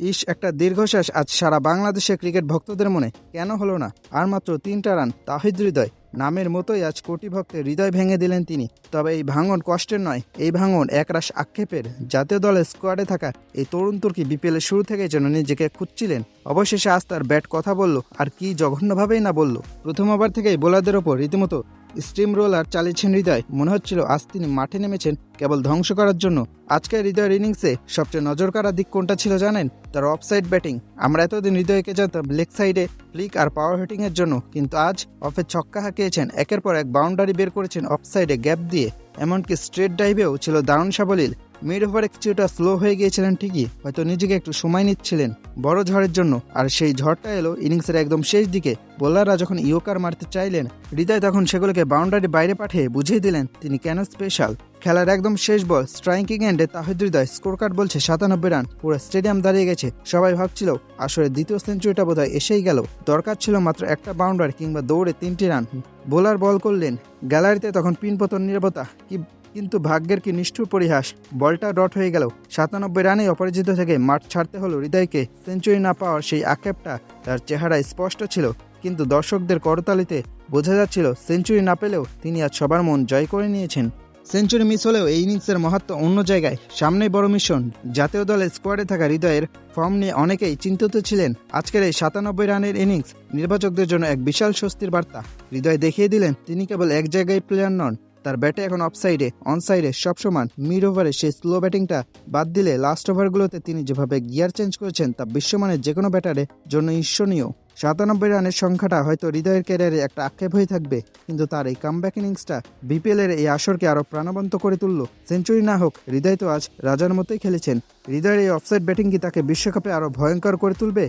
ইস, একটা দীর্ঘশ্বাস আজ সারা বাংলাদেশে ক্রিকেট ভক্তদের মনে। কেন হলো না? আর মাত্র তিনটা রান, তাহিদ হৃদয়। নামের মতোই আজ কোটি ভক্তের হৃদয় ভেঙে দিলেন তিনি। তবে এই ভাঙন কষ্টের নয়, এই ভাঙন একরাশ আক্ষেপের। জাতীয় দলের স্কোয়াডে থাকা এই তরুণ তুর্কি বিপিএলের শুরু থেকে যেন নিজেকে খুঁজছিলেন। অবশেষে আজ তার ব্যাট কথা বলল আর কি জঘন্যভাবেই না বলল। প্রথম ওভার থেকেই বোলারদের ওপর রীতিমতো স্টিম রোলার চালিয়েছেন হৃদয়। মনে হচ্ছিল আজ তিনি মাঠে নেমেছেন কেবল ধ্বংস করার জন্য। আজকের হৃদয়ের ইনিংসে সবচেয়ে নজর কাড়া দিক কোনটা ছিল জানেন? তার অফসাইড ব্যাটিং আমরা এতদিন হৃদয়কে জানতাম লেগ সাইডে ফ্লিক আর পাওয়ার হিটিং এর জন্য। কিন্তু আজ অফে ছক্কা হাঁকিয়েছেন। একের পর এক বাউন্ডারি বের করেছেন অফসাইডে গ্যাপ দিয়ে। এমনকি স্ট্রেট ড্রাইভেও ছিল দারুণ সাবলীল। মিড ওভারে কিছুটা স্লো হয়ে গিয়েছিলেন ঠিকই, হয়তো নিজেকে একটু সময় নিচ্ছিলেন বড় ঝড়ের জন্য। আর সেই ঝড়টা এলো ইনিংসের একদম শেষ দিকে। বোলাররা যখন ইয়োকার মারতে চাইলেন, হৃদয় তখন সেগুলোকে বাউন্ডারি বাইরে পাঠিয়ে বুঝিয়ে দিলেন তিনি কেন স্পেশাল খেলার একদম শেষ বল স্ট্রাইকিং এন্ডে তাহিদ হৃদয় স্কোর কার্ড বলছে সাতানব্বই রান পুরো স্টেডিয়াম দাঁড়িয়ে গেছে। সবাই ভাবছিল, আসলে দ্বিতীয় সেঞ্চুরিটা বোধহয় এসেই গেল। দরকার ছিল মাত্র একটা বাউন্ডারি কিংবা দৌড়ে তিনটি রান বোলার বল করলেন গ্যালারিতে তখন পিনপতন নিরাপত্তা কি কিন্তু ভাগ্যের কি নিষ্ঠুর পরিহাস? বলটা ডট হয়ে গেল। সাতানব্বই রানে অপরাজিত থেকে মাঠ ছাড়তে হলো হৃদয়কে। সেঞ্চুরি না পাওয়ার সেই আক্ষেপটা তার চেহারায় স্পষ্ট ছিল। কিন্তু দর্শকদের করতালিতে বোঝা যাচ্ছিল, সেঞ্চুরি না পেলেও তিনি আজ সবার মন জয় করে নিয়েছেন। সেঞ্চুরি মিস হলেও এই ইনিংসের মহত্ব অন্য জায়গায়, সামনেই বড় মিশন। জাতীয় দলের স্কোয়াডে থাকা হৃদয়ের ফর্ম নিয়ে অনেকেই চিন্তিত ছিলেন। আজকের এই সাতানব্বই রানের ইনিংস নির্বাচকদের জন্য এক বিশাল স্বস্তির বার্তা। হৃদয় দেখিয়ে দিলেন, তিনি কেবল এক জায়গায় প্লেয়ার নন তার ব্যাটে এখন অফ সাইডে অন সাইডে সব সমান মিড ওভারে সেই স্লো ব্যাটিংটা বাদ দিলে লাস্ট ওভারগুলোতে তিনি যেভাবে গিয়ার চেঞ্জ করেছেন তা বিশ্বমানের যে কোনো ব্যাটারের জন্য ঈর্ষণীয়। সাতানব্বই রানের সংখ্যাটা হয়তো হৃদয়ের ক্যারিয়ারে একটা আক্ষেপ হয়ে থাকবে, কিন্তু তার এই কামব্যাক ইনিংসটা বিপিএল এর এই আসরকে আরও প্রাণবন্ত করে তুলল। সেঞ্চুরি না হোক, হৃদয় তো আজ রাজার মতোই খেলেছেন। হৃদয়ের এই অফসাইড ব্যাটিং কি তাকে বিশ্বকাপে আরও ভয়ঙ্কর করে তুলবে?